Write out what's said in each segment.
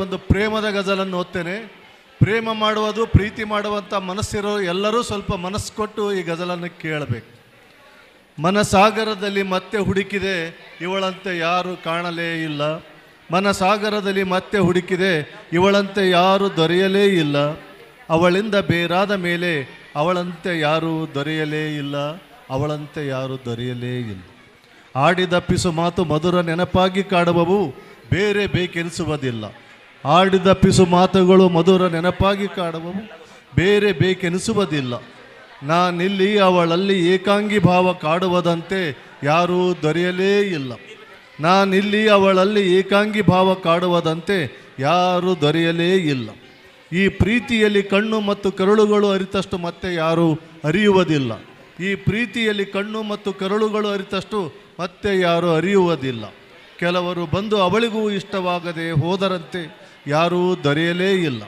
ಒಂದು ಪ್ರೇಮದ ಗಜಲನ್ನು ಓದ್ತೇನೆ. ಪ್ರೇಮ ಮಾಡುವುದು, ಪ್ರೀತಿ ಮಾಡುವಂಥ ಮನಸ್ಸಿರೋ ಎಲ್ಲರೂ ಸ್ವಲ್ಪ ಮನಸ್ಸು ಕೊಟ್ಟು ಈ ಗಜಲನ್ನು ಕೇಳಬೇಕು. ಮನಸಾಗರದಲ್ಲಿ ಮತ್ತೆ ಹುಡುಕಿದೆ, ಇವಳಂತೆ ಯಾರು ಕಾಣಲೇ ಇಲ್ಲ. ಮನಸಾಗರದಲ್ಲಿ ಮತ್ತೆ ಹುಡುಕಿದೆ, ಇವಳಂತೆ ಯಾರು ದೊರೆಯಲೇ ಇಲ್ಲ. ಅವಳಿಂದ ಬೇರಾದ ಮೇಲೆ ಅವಳಂತೆ ಯಾರು ದೊರೆಯಲೇ ಇಲ್ಲ, ಅವಳಂತೆ ಯಾರು ದೊರೆಯಲೇ ಇಲ್ಲ. ಆಡಿದಪ್ಪಿಸು ಪಿಸು ಮಾತು ಮಧುರ ನೆನಪಾಗಿ ಕಾಡುವವು, ಬೇರೆ ಬೇಕೆನಿಸುವುದಿಲ್ಲ. ಆಡಿದ ಪಿಸು ಮಾತುಗಳು ಮಧುರ ನೆನಪಾಗಿ ಕಾಡುವವು. ಬೇರೆ ಬೇಕೆನಿಸುವುದಿಲ್ಲ. ನಾನಿಲ್ಲಿ ಅವಳಲ್ಲಿ ಏಕಾಂಗಿ ಭಾವ ಕಾಡುವುದಂತೆ ಯಾರೂ ದೊರೆಯಲೇ ಇಲ್ಲ. ನಾನಿಲ್ಲಿ ಅವಳಲ್ಲಿ ಏಕಾಂಗಿ ಭಾವ ಕಾಡುವುದಂತೆ ಯಾರೂ ದೊರೆಯಲೇ ಇಲ್ಲ. ಈ ಪ್ರೀತಿಯಲ್ಲಿ ಕಣ್ಣು ಮತ್ತು ಕರುಳುಗಳು ಅರಿತಷ್ಟು ಮತ್ತೆ ಯಾರೂ ಅರಿಯುವುದಿಲ್ಲ. ಈ ಪ್ರೀತಿಯಲ್ಲಿ ಕಣ್ಣು ಮತ್ತು ಕರುಳುಗಳು ಅರಿತಷ್ಟು ಮತ್ತೆ ಯಾರೂ ಅರಿಯುವುದಿಲ್ಲ. ಕೆಲವರು ಬಂದು ಅವಳಿಗೂ ಇಷ್ಟವಾಗದೆ ಹೋದರಂತೆ. ಯಾರೂ ದೊರೆಯಲೇ ಇಲ್ಲ.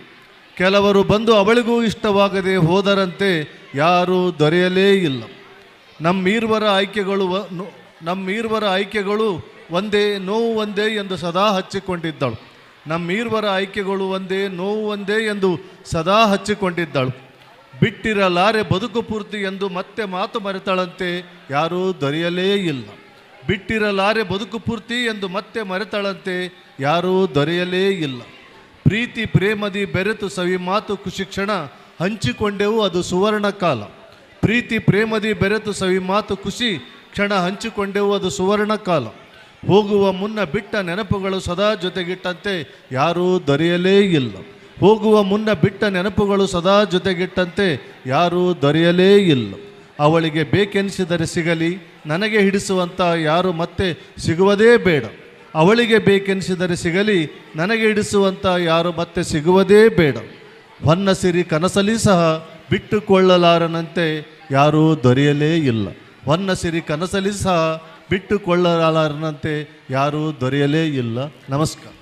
ಕೆಲವರು ಬಂದು ಅವಳಿಗೂ ಇಷ್ಟವಾಗದೆ ಹೋದರಂತೆ ಯಾರೂ ದೊರೆಯಲೇ ಇಲ್ಲ. ನಮ್ಮೀರ್ವರ ಆಯ್ಕೆಗಳು ನಮ್ಮೀರ್ವರ ಆಯ್ಕೆಗಳು ಒಂದೇ ನೋವು ಒಂದೇ ಎಂದು ಸದಾ ಹಚ್ಚಿಕೊಂಡಿದ್ದಳು. ನಮ್ಮೀರ್ವರ ಆಯ್ಕೆಗಳು ಒಂದೇ ನೋವು ಒಂದೇ ಎಂದು ಸದಾ ಹಚ್ಚಿಕೊಂಡಿದ್ದಳು. ಬಿಟ್ಟಿರಲಾರೆ ಬದುಕು ಪೂರ್ತಿ ಎಂದು ಮತ್ತೆ ಮಾತು ಮರೆತಳಂತೆ ಯಾರೂ ದೊರೆಯಲೇ ಇಲ್ಲ. ಬಿಟ್ಟಿರಲಾರೆ ಬದುಕು ಪೂರ್ತಿ ಎಂದು ಮತ್ತೆ ಮರೆತಳಂತೆ ಯಾರೂ ದೊರೆಯಲೇ ಇಲ್ಲ. ಪ್ರೀತಿ ಪ್ರೇಮದಿ ಬೆರೆತು ಸವಿ ಮಾತು ಕುಶಿಕ್ಷಣ ಕ್ಷಣ ಹಂಚಿಕೊಂಡೆವು ಅದು ಸುವರ್ಣ ಕಾಲ. ಪ್ರೀತಿ ಪ್ರೇಮದಿ ಬೆರೆತು ಸವಿ ಮಾತು ಖುಷಿ ಕ್ಷಣ ಹಂಚಿಕೊಂಡೆವು ಅದು ಸುವರ್ಣ ಕಾಲ. ಹೋಗುವ ಮುನ್ನ ಬಿಟ್ಟ ನೆನಪುಗಳು ಸದಾ ಜೊತೆಗಿಟ್ಟಂತೆ ಯಾರೂ ದೊರೆಯಲೇ ಇಲ್ಲ. ಹೋಗುವ ಮುನ್ನ ಬಿಟ್ಟ ನೆನಪುಗಳು ಸದಾ ಜೊತೆಗಿಟ್ಟಂತೆ ಯಾರೂ ದೊರೆಯಲೇ ಇಲ್ಲ. ಅವಳಿಗೆ ಬೇಕೆನಿಸಿದರೆ ಸಿಗಲಿ, ನನಗೆ ಹಿಡಿಸುವಂತ ಯಾರು ಮತ್ತೆ ಸಿಗುವುದೇ ಬೇಡ. ಅವಳಿಗೆ ಬೇಕೆನಿಸಿದರೆ ಸಿಗಲಿ, ನನಗೆ ಇಡಿಸುವಂಥ ಯಾರು ಮತ್ತೆ ಸಿಗುವುದೇ ಬೇಡ. ಹೊನ್ನ ಸಿರಿ ಕನಸಲಿ ಸಹ ಬಿಟ್ಟುಕೊಳ್ಳಲಾರನಂತೆ ಯಾರೂ ದೊರೆಯಲೇ ಇಲ್ಲ. ಹೊನ್ನ ಸಿರಿ ಕನಸಲಿ ಸಹ ಬಿಟ್ಟುಕೊಳ್ಳಲಾರನಂತೆ ಯಾರೂ ದೊರೆಯಲೇ ಇಲ್ಲ. ನಮಸ್ಕಾರ.